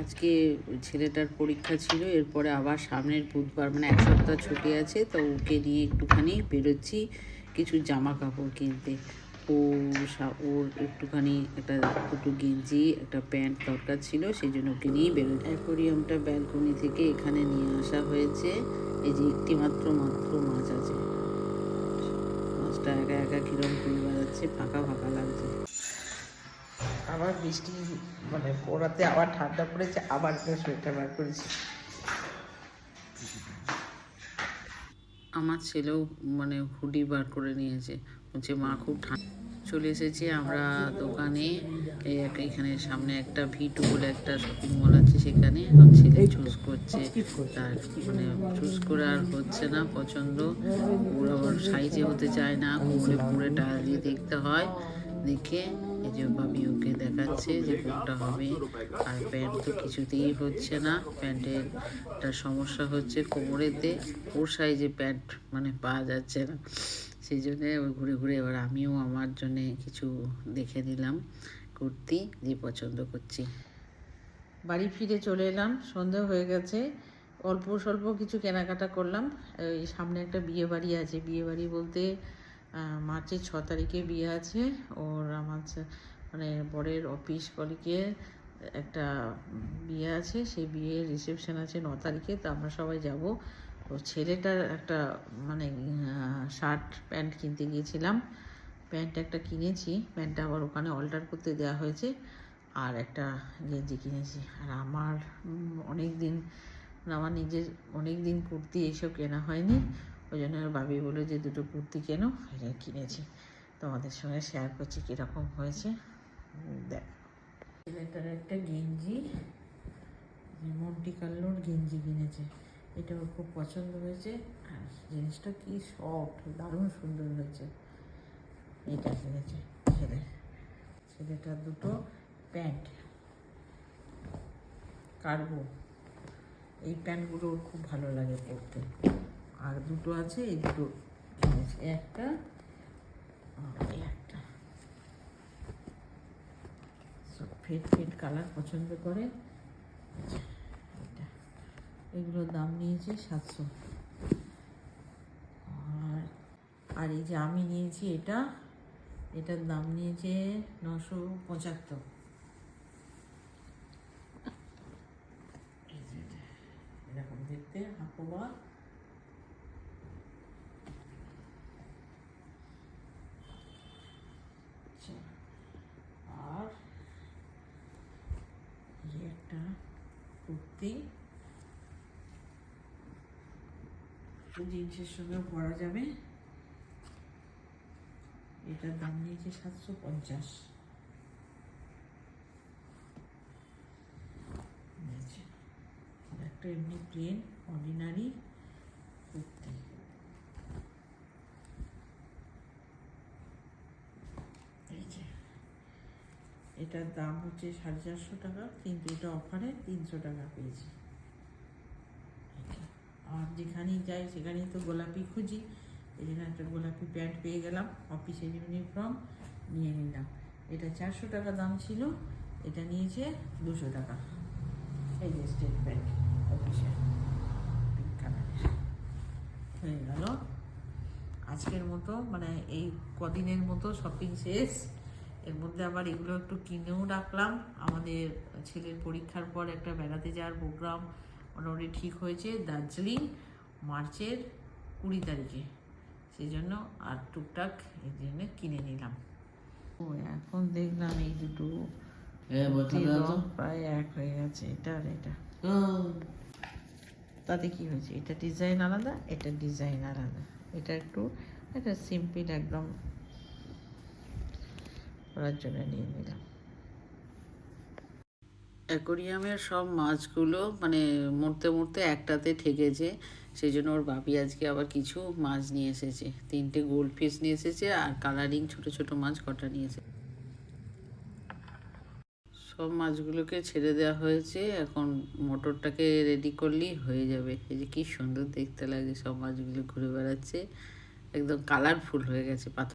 আজকে ছেলেটার পরীক্ষা ছিল, এরপরে আবার সামনের বুধবার মানে এক সপ্তাহ ছুটি আছে, তো ওকে নিয়ে একটুখানি বেরোচ্ছি, কিছু জামা কাপড় কিনতে। ও ওর একটুখানি একটা দুটো গেঞ্জি, একটা প্যান্ট দরকার ছিল সেই জন্য ওকে নিয়েই বেরো অ্যাকোরিয়ামটা ব্যালকনি থেকে এখানে নিয়ে আসা হয়েছে, এই যে একটি মাত্র মাত্র মাছ আছে। মাছটা একা একা কিরম ঘুরে বেড়াচ্ছে ফাঁকা ফাঁকা লাগছে। আবার বৃষ্টি মানে পড়াতে আবার ঠান্ডা পড়েছে আবার সোয়েটার বার করেছি আমার ছেলেও মানে হুডি বার করে নিয়েছে। বলছে মা খুব ঠান্ডা চলে এসেছি আমরা দোকানে। এখানে সামনে একটা ভিটু বলে একটা শপিং মল আছে সেখানে। এখন ছেলে চুজ করছে। তার মানে চুজ করে আর হচ্ছে না পছন্দ। ওর আবার সাইজে হতে চায় না। কোমরে পুরে টায়ার দিয়ে দেখতে হয়। দেখে এই যে বাবি ওকে দেখাচ্ছে যে কোনটা হবে। আর প্যান্ট তো কিছুতেই হচ্ছে না। প্যান্টের একটা সমস্যা হচ্ছে কোমরেতে। ওর সাইজে প্যান্ট মানে পাওয়া যাচ্ছে না। সেই জন্যে ঘুরে ঘুরে এবার আমিও আমার জন্যে কিছু দেখে দিলাম কুর্তি যে পছন্দ করছি। বাড়ি ফিরে চলে এলাম। সন্ধ্যা হয়ে গেছে। অল্প স্বল্প কিছু কেনাকাটা করলাম। এই সামনে একটা বিয়ে বাড়ি আছে। বিয়ে বাড়ি বলতে মার্চের ছ তারিখে বিয়ে আছে। ওর আমার মানে বরের অফিস কলিকে একটা বিয়ে আছে। সেই বিয়ের রিসেপশন আছে ন তারিখে, তো আমরা সবাই যাব। তো ছেলেটার একটা মানে শার্ট প্যান্ট কিনতে গিয়েছিলাম। প্যান্ট একটা কিনেছি। প্যান্টটা আবার ওখানে অল্টার করতে দেওয়া হয়েছে। আর একটা গেঞ্জি কিনেছি। আর আমার অনেক দিন মানে আমার নিজের অনেক দিন কুর্তি এইসব কেনা হয়নি। ওই জন্য বাবি বলে যে দুটো কুর্তি কেনো, এটা কিনেছি। তোমাদের সঙ্গে শেয়ার করছি কীরকম হয়েছে। দেখ। ছেলেটার একটা গেঞ্জি মন্টি কাল্লোর গেঞ্জি কিনেছে। এটা ওর খুব পছন্দ হয়েছে। আর জিনিসটা কি সফট দারুণ সুন্দর হয়েছে। এটা কিনেছে ছেলে ছেলেটার দুটো প্যান্ট। কার্গো। এই প্যান্টগুলো ওর খুব ভালো লাগে পরতে। আর দুটো আছে, এই দুটো একটা একটা। সব ফেট ফেট কালার পছন্দ করে। এগুলোর দাম নিয়েছে সাতশো। আর আর এই যে আমি নিয়েছি এটা, এটার দাম নিয়েছে নশো পঁচাত্তর। এরকম দেখতে হাঁকোবা আচ্ছা, আর একটা কুর্তি। জিন্সের সঙ্গে পরা যাবে। এটার দাম নিয়েছে সাতশো পঞ্চাশ। একটা এমনি প্লেন অর্ডিনারি কুর্তি এই যে এটার দাম হচ্ছে সাড়ে চারশো টাকা, কিন্তু এটা অফারে তিনশো টাকা পেয়েছি। আর যেখানেই যাই, সেখানেই তো গোলাপি খুঁজি। এই জন্য একটা গোলাপি প্যান্ট পেয়ে গেলাম অফিসের ইউনিফর্ম নিয়ে নিলাম। এটা চারশো টাকা দাম ছিল, এটা নিয়েছে দুশো টাকা। এই যে স্টেট ব্যাংক অফিসের পিঙ্ক কালারের হয়ে গেল। আজকের মতো মানে এই কদিনের মতো শপিং শেষ। এর মধ্যে আবার এগুলো একটু কিনেও রাখলাম। আমাদের ছেলের পরীক্ষার পর একটা বেড়াতে যাওয়ার প্রোগ্রাম মোটামুটি ঠিক হয়েছে দার্জিলিং মার্চের কুড়ি তারিখে। সেই জন্য আর টুকটাক এই জন্য কিনে নিলাম। ও এখন দেখলাম এই দুটো প্রায় এক হয়ে গেছে। এটা আর এটা। তাতে কি হয়েছে? এটা ডিজাইন আলাদা এটা ডিজাইন আলাদা। এটা একটু এটা সিম্পল একদম করার জন্য নিয়ে নিলাম। অ্যাকোরিয়ামের সব মাছগুলো মানে মরতে মরতে একটাতে ঠেকেছে সেই জন্য ওর বাপি আজকে আবার কিছু মাছ নিয়ে এসেছে। তিনটে গোল্ড ফিশ নিয়ে এসেছে আর কালারিং ছোট ছোট মাছ কটা নিয়ে এসেছে। সব মাছগুলোকে ছেড়ে দেওয়া হয়েছে, এখন মোটরটাকে রেডি করলেই হয়ে যাবে। এই যে কি সুন্দর দেখতে লাগে সব মাছগুলো ঘুরে বেড়াচ্ছে, একদম কালারফুল হয়ে গেছে পাথর